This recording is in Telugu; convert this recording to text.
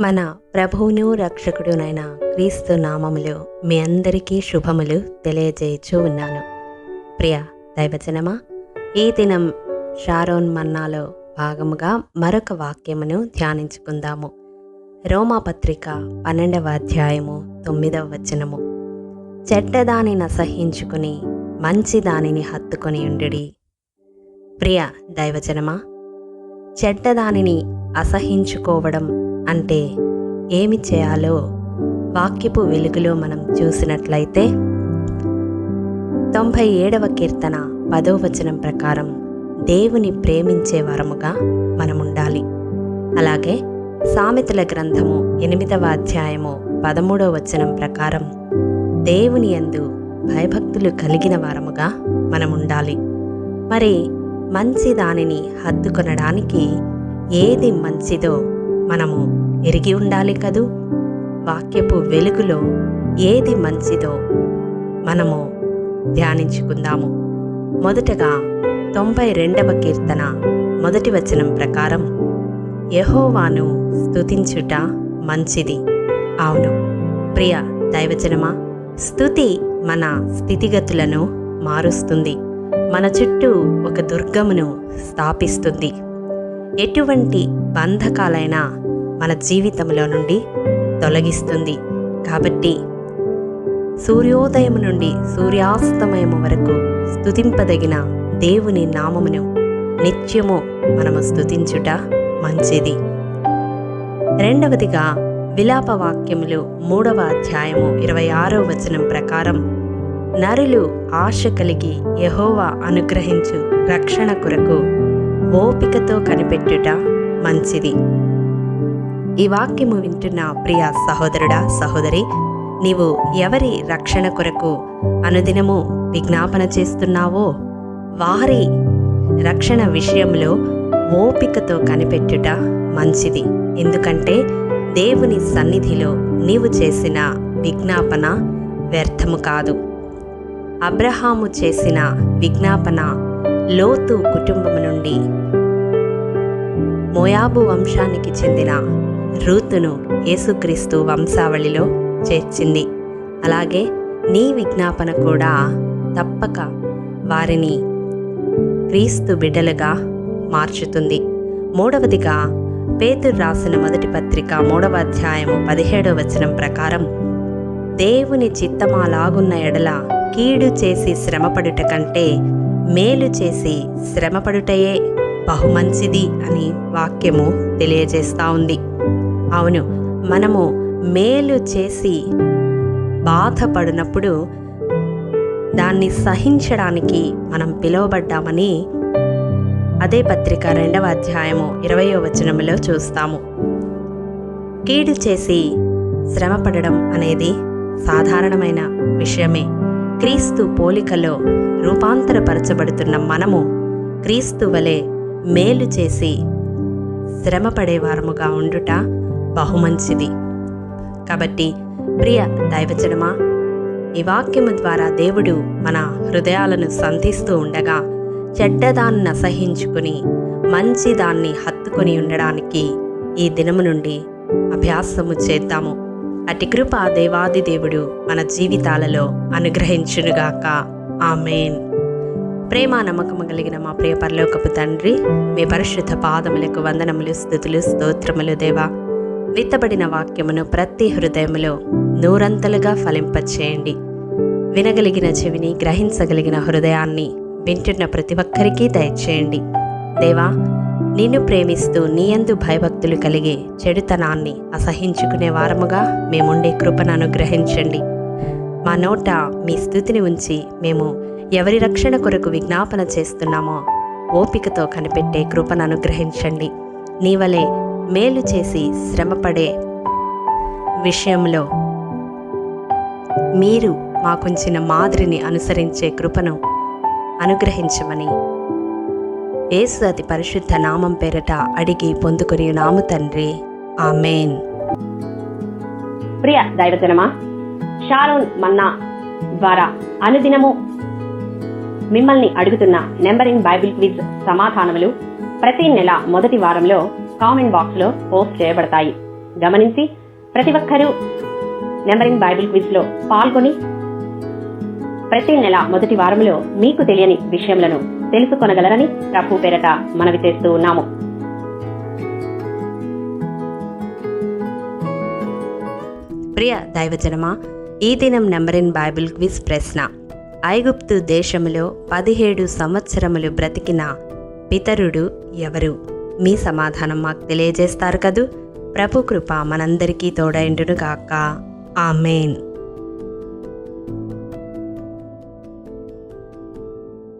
మన ప్రభువును రక్షకుడునైన క్రీస్తు నామములు మీ అందరికీ శుభములు తెలియజేయచూ ఉన్నాను. ప్రియ దైవజనమా ఈ దినం షారోన్ మన్నాలో భాగముగా మరొక వాక్యమును ధ్యానించుకుందాము. రోమాపత్రిక పన్నెండవ అధ్యాయము తొమ్మిదవ వచనము. చెడ్డదానిని అసహించుకుని మంచి దానిని హత్తుకొని ఉండుడి. ప్రియ దైవజనమా చెడ్డదానిని అసహించుకోవడం అంటే ఏమి చేయాలో వాక్యపు వెలుగులో మనం చూసినట్లయితే తొంభై ఏడవ కీర్తన పదో వచనం ప్రకారం దేవుని ప్రేమించే వరముగా మనం ఉండాలి అలాగే సామెతల గ్రంథము ఎనిమిదవ అధ్యాయము పదమూడవ వచనం ప్రకారం దేవుని యందు భయభక్తులు కలిగిన వారముగా మనం ఉండాలి మరి మంచి దానిని హద్దుకొనడానికి ఏది మంచిదో మనము ఎరిగి ఉండాలి కదూ? వాక్యపు వెలుగులో ఏది మంచిదో మనము ధ్యానించుకుందాము. మొదటగా తొంభై రెండవ కీర్తన మొదటి వచనం ప్రకారం యహోవాను స్తుతించుట మంచిది. అవును ప్రియ దైవజనమా స్థుతి మన స్థితిగతులను మారుస్తుంది. మన చుట్టూ ఒక దుర్గమును స్థాపిస్తుంది. ఎటువంటి బంధకాలైనా మన జీవితంలో నుండి తొలగిస్తుంది. కాబట్టి సూర్యోదయం నుండి సూర్యాస్తమయము వరకు స్తుతింపదగిన దేవుని నామమును నిత్యము మనము స్తుతించుట మంచిది. రెండవదిగా విలాప వాక్యములు మూడవ అధ్యాయము ఇరవై ఆరో వచనం ప్రకారం నరులు ఆశ కలిగి యహోవా అనుగ్రహించు రక్షణ కొరకు ఓపికతో కనిపెట్టుట మంచిది. ఈ వాక్యము వింటున్న ప్రియ సహోదరుడా సహోదరి నీవు ఎవరి రక్షణ కొరకు అనుదినము విజ్ఞాపన చేస్తున్నావో? వారి రక్షణ విషయంలో ఓపికతో కనిపెట్టుట మంచిది. ఎందుకంటే దేవుని సన్నిధిలో నీవు చేసిన విజ్ఞాపన వ్యర్థము కాదు. అబ్రహాము చేసిన విజ్ఞాపన లోతు కుటుంబం నుండి మోయాబు వంశానికి చెందిన రూతును యేసుక్రీస్తు వంశావళిలో చేర్చింది. అలాగే నీ విజ్ఞాపన కూడా తప్పక వారిని క్రీస్తు బిడ్డలుగా మార్చుతుంది. మూడవదిగా పేతురు రాసిన మొదటి పత్రిక మూడవ అధ్యాయము పదిహేడవ వచనం ప్రకారం దేవుని చిత్తమాలాగున్న ఎడల కీడు చేసి శ్రమపడుట కంటే మేలు చేసి శ్రమపడుటయే బహుమంచిది అని వాక్యము తెలియజేస్తూ ఉంది. అవును మనము మేలు చేసి బాధపడినప్పుడు దాన్ని సహించడానికి మనం పిలువబడ్డామని అదే పత్రిక రెండవ అధ్యాయము ఇరవయో వచనములో చూస్తాము. కీడు చేసి శ్రమపడడం అనేది సాధారణమైన విషయమే. క్రీస్తు పోలికలో రూపాంతరపరచబడుతున్న మనము క్రీస్తు వలె మేలు చేసి శ్రమపడేవారముగా ఉండుట బహుమంచిది. కాబట్టి ప్రియ దైవజనమా ఈ వాక్యము ద్వారా దేవుడు మన హృదయాలను సంధిస్తూ ఉండగా చెడ్డదాన్ని అసహించుకుని మంచి దాన్ని హత్తుకొని ఉండడానికి ఈ దినము నుండి అభ్యాసము చేద్దాము. అటి కృప దేవాది దేవుడు మన జీవితాలలో అనుగ్రహించునుగాక. ఆమెన్. ప్రేమ నమ్మకము కలిగిన మా ప్రియ పరలోకపు తండ్రి మీ పరిశుద్ధ పాదములకు వందనములు స్థుతులు స్తోత్రములు దేవా. విత్తబడిన వాక్యమును ప్రతి హృదయములో నూరంతలుగా ఫలింపచేయండి. వినగలిగిన చెవిని గ్రహించగలిగిన హృదయాన్ని వింటున్న ప్రతి ఒక్కరికి దయచేయండి. దేవా నిన్ను ప్రేమిస్తూ నీయందు భయభక్తులు కలిగే చెడుతనాన్ని అసహించుకునే వారముగా మేముండే కృపను అనుగ్రహించండి. మా నోట మీ స్థుతిని ఉంచి మేము ఎవరి రక్షణ కొరకు విజ్ఞాపన చేస్తున్నామో ఓపికతో కనిపెట్టే కృపను అనుగ్రహించండి. నీ వలె మేలు చేసి శ్రమపడే విషయంలో మీరు మాకుంచిన మాదిరిని అనుసరించే కృపను అనుగ్రహించమని ఏసు అతి పరిశుద్ధ నామం పేరట అడిగి పొందుకుని నాము తండ్రి. ఆమెన్. ప్రియ దైవజనమా షారోన్ మన్నా ద్వారా అనుదినము మిమ్మల్ని అడుగుతున్న నెంబరింగ్ బైబిల్ క్విజ్ సమాధానములు ప్రతి నెల మొదటి వారంలో కామెంట్ బాక్స్లో పోస్ట్ చేయబడతాయి. గమనించి ప్రతి ఒక్కరూ నెంబర్ ఇన్ బైబిల్ క్విజ్లో పాల్గొని ప్రతి నెల మొదటి వారంలో మీకు తెలియని విషయములను తెలుసుకొనగలరని ప్రభు పేరట మనవి చేస్తూ ఉన్నాము. ప్రియ దైవజనమా ఈ దినం నెంబర్ ఇన్ బైబిల్ క్విజ్ ప్రశ్న. ఐగుప్తు దేశములో పదిహేడు సంవత్సరములు బ్రతికిన పితరుడు ఎవరు? మీ సమాధానం మాకు తెలియజేస్తారు కదూ? ప్రభు కృప మనందరికీ తోడైండును గాక ఆమెన్.